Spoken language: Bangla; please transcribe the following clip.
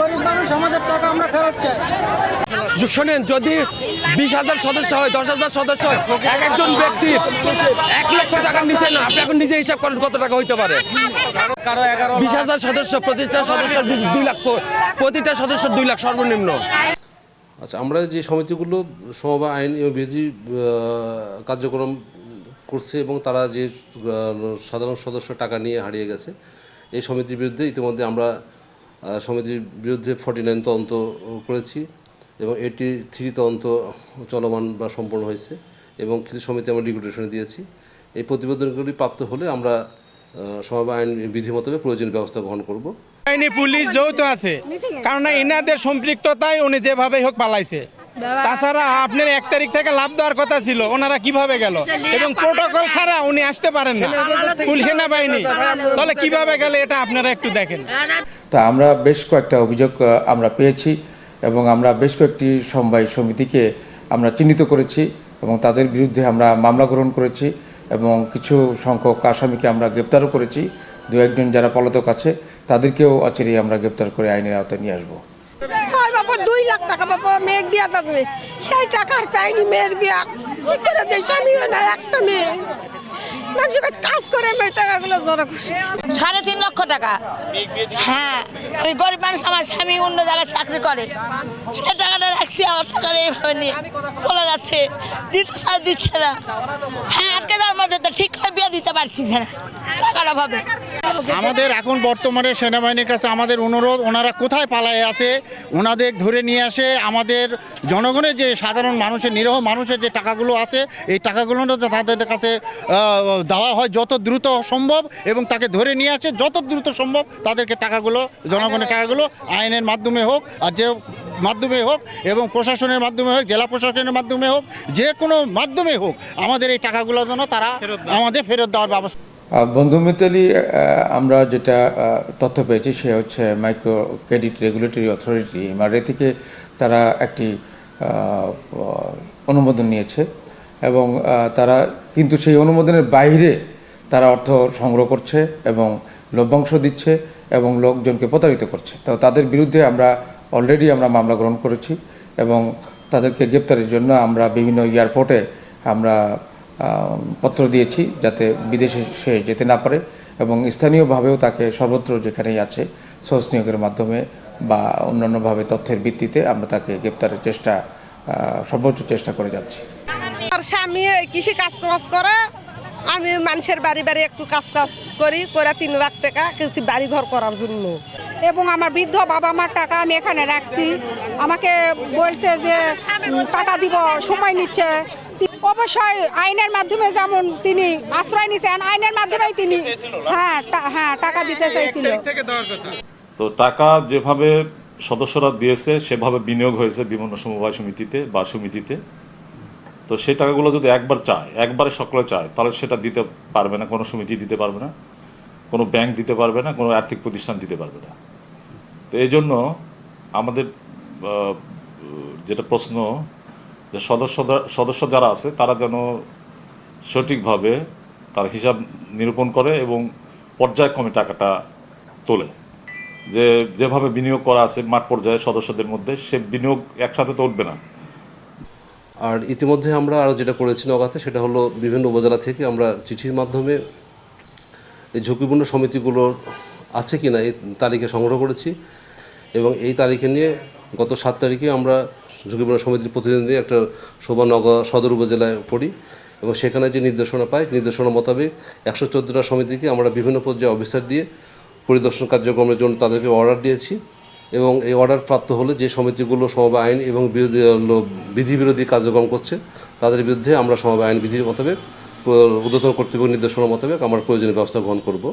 গরিব মানুষ আমাদের টাকা আমরা ফেরত চাই শোনেন, যদি বিশ হাজার সদস্য হয়, দশ হাজার সদস্য হয়, এক একজন ব্যক্তির এক লক্ষ টাকার নিচে না, আপনি এখন নিজে হিসাব করেন কত টাকা হইতে পারে। বিশ হাজার সদস্য প্রতিটা সদস্য দুই লাখ প্রতিটা সদস্য দুই লাখ সর্বনিম্ন। আচ্ছা আমরা যে সমিতিগুলো সমবায় আইন এবং বিরোধী কার্যক্রম করছে এবং তারা যে সাধারণ সদস্য টাকা নিয়ে হারিয়ে গেছে, এই সমিতির বিরুদ্ধে ইতিমধ্যে আমরা সমিতির বিরুদ্ধে ফর্টি নাইন তদন্ত করেছি এবং এইটি থ্রি তদন্ত চলমান বা সম্পন্ন হয়েছে এবং কিছু সমিতি আমরা রিগুলেশনে দিয়েছি। এই প্রতিবেদনগুলি প্রাপ্ত হলে আমরা সমবায় আইন বিধি মোতাবেক প্রয়োজনীয় ব্যবস্থা গ্রহণ করব। বাহিনী পুলিশ যৌথ আছে। কারণ এনাদের সম্পৃক্ততায় উনি যেভাবে হোক পালাইছে। তাছাড়া আপনার এক তারিখ থেকে লাভ দেওয়ার কথা ছিল ওনারা কীভাবে গেল? এবং প্রোটোকল ছাড়া উনি আসতে পারেন না। পুলিশ সেনাবাহিনী। তাহলে কীভাবে গেলে এটা আপনারা একটু দেখেন। তা আমরা বেশ কয়েকটা অভিযোগ আমরা পেয়েছি এবং আমরা বেশ কয়েকটি সমবায় সমিতিকে আমরা চিহ্নিত করেছি এবং তাদের বিরুদ্ধে আমরা মামলা গ্রহণ করেছি এবং কিছু সংখ্যক আসামিকে আমরা গ্রেপ্তারও করেছি। দু একজন যারা পলাতক আছে, তাদেরকেও অচিরেই আমরা গ্রেপ্তার করে আইনের আওতায় নিয়ে আসব। বাবা দুই লাখ টাকা সেই টাকার মেয়ের করে মেয়ে। কাজ করে মেয়ে টাকাগুলো জড়ো সাড়ে তিন লক্ষ টাকা। হ্যাঁ আমি গরিব মানুষ আমার স্বামী অন্য জায়গায় চাকরি করে। সে টাকাটা রাখছি, আমার টাকাটা এইভাবে নিয়ে চলে যাচ্ছে। দিতে চাই দিচ্ছে না। হ্যাঁ আটকে যাওয়ার মধ্যে তো ঠিক করে বিয়ে দিতে পারছি না, টাকার অভাবে। আমাদের এখন বর্তমানে সেনাবাহিনীর কাছে আমাদের অনুরোধ, ওনারা কোথায় পালায় আছে, ওনাদের ধরে নিয়ে আসে, আমাদের জনগণের যে সাধারণ মানুষের, নিরহ মানুষের যে টাকাগুলো আছে, এই টাকাগুলো তাদের কাছে দেওয়া হয় যত দ্রুত সম্ভব এবং তাকে ধরে নিয়ে আসে যত দ্রুত সম্ভব তাদেরকে টাকাগুলো জনগণের টাকাগুলো আইনের মাধ্যমে হোক আর যে মাধ্যমে হোক এবং প্রশাসনের মাধ্যমে হোক জেলা প্রশাসনের মাধ্যমে হোক যে কোনো মাধ্যমে হোক আমাদের এই টাকাগুলো যেন তারা আমাদের ফেরত দেওয়ার ব্যবস্থা বন্ধু মিতালি আমরা যেটা তথ্য পেয়েছি সে হচ্ছে micro credit regulatory authority MRA থেকে তারা একটি অনুমোদন নিয়েছে এবং তারা কিন্তু সেই অনুমোদনের বাইরে তারা অর্থ সংগ্রহ করছে এবং লভ্যাংশ দিচ্ছে এবং লোকজনকে প্রতারিত করছে। তো তাদের বিরুদ্ধে আমরা অলরেডি আমরা মামলা গ্রহণ করেছি এবং তাদেরকে গ্রেপ্তারের জন্য আমরা বিভিন্ন এয়ারপোর্টে আমরা পত্র দিয়েছি যাতে বিদেশে সে যেতে না পারে এবং স্থানীয়ভাবেও তাকে সর্বত্র যেখানেই আছে সোর্স নিয়োগের মাধ্যমে বা অন্যান্যভাবে তথ্যের ভিত্তিতে আমরা তাকে গ্রেপ্তারের চেষ্টা সর্বোচ্চ চেষ্টা করে যাচ্ছি। আর স্বামী কৃষি কাজ করে আমি মানুষের বাড়ি বাড়ি একটু কাজ কাজ করি করে তিন লাখ টাকা কিছু বাড়ি ঘর করার জন্য। এবং আমার বৃদ্ধ বাবা মার টাকা আমি এখানে রাখছি। আমাকে বলছে যে টাকা দিব সময় নিচ্ছে। অবশ্যই আইনের মাধ্যমে যেমন তিনি আশ্রয় নিছেন আইনের মাধ্যমেই তিনি হ্যাঁ টা- হ্যাঁ টাকা দিতে চাইছিল। তো টাকা যেভাবে সদস্যরা দিয়েছে সেভাবে বিনিয়োগ হয়েছে বিভিন্ন সমবায় সমিতিতে বা সমিতিতে। তো সেই টাকাগুলো যদি একবার চায়, একবারে সকলে চায়, তাহলে সেটা দিতে পারবে না, কোনো সমিতি দিতে পারবে না, কোনো ব্যাংক দিতে পারবে না, কোনো আর্থিক প্রতিষ্ঠান দিতে পারবে না। তো এই জন্য আমাদের যেটা প্রশ্ন, যে সদস্য সদস্য যারা আছে, তারা যেন সঠিকভাবে তার হিসাব নিরূপণ করে এবং পর্যায়ক্রমে টাকাটা তোলে। যে, যেভাবে বিনিয়োগ করা আছে মাঠ পর্যায়ে সদস্যদের মধ্যে, সে বিনিয়োগ একসাথে তো উঠবে না। আর ইতিমধ্যে আমরা আরও যেটা করেছি নগাতে, সেটা হলো বিভিন্ন উপজেলা থেকে আমরা চিঠির মাধ্যমে এই ঝুঁকিপূর্ণ সমিতিগুলোর আছে কি না এই তালিকা সংগ্রহ করেছি এবং এই তারিখে নিয়ে গত সাত তারিখে আমরা ঝুঁকিপূর্ণ সমিতির প্রতিনিধি একটা শোভানগর সদর উপজেলায় পড়ি এবং সেখানে যে নির্দেশনা পাই, নির্দেশনা মোতাবেক একশো চোদ্দোটা সমিতিকে আমরা বিভিন্ন পর্যায়ে অফিসার দিয়ে পরিদর্শন কার্যক্রমের জন্য তাদেরকে অর্ডার দিয়েছি। এবং এই অর্ডার প্রাপ্ত হলে যে সমিতিগুলো সমবায় আইন এবং বিরোধী বিধি বিরোধী কার্যক্রম করছে, তাদের বিরুদ্ধে আমরা সমবায় আইন বিধির মোতাবেক উদ্যতন কর্তৃপক্ষ নির্দেশনা মোতাবেক আমরা প্রয়োজনীয় ব্যবস্থা গ্রহণ করব।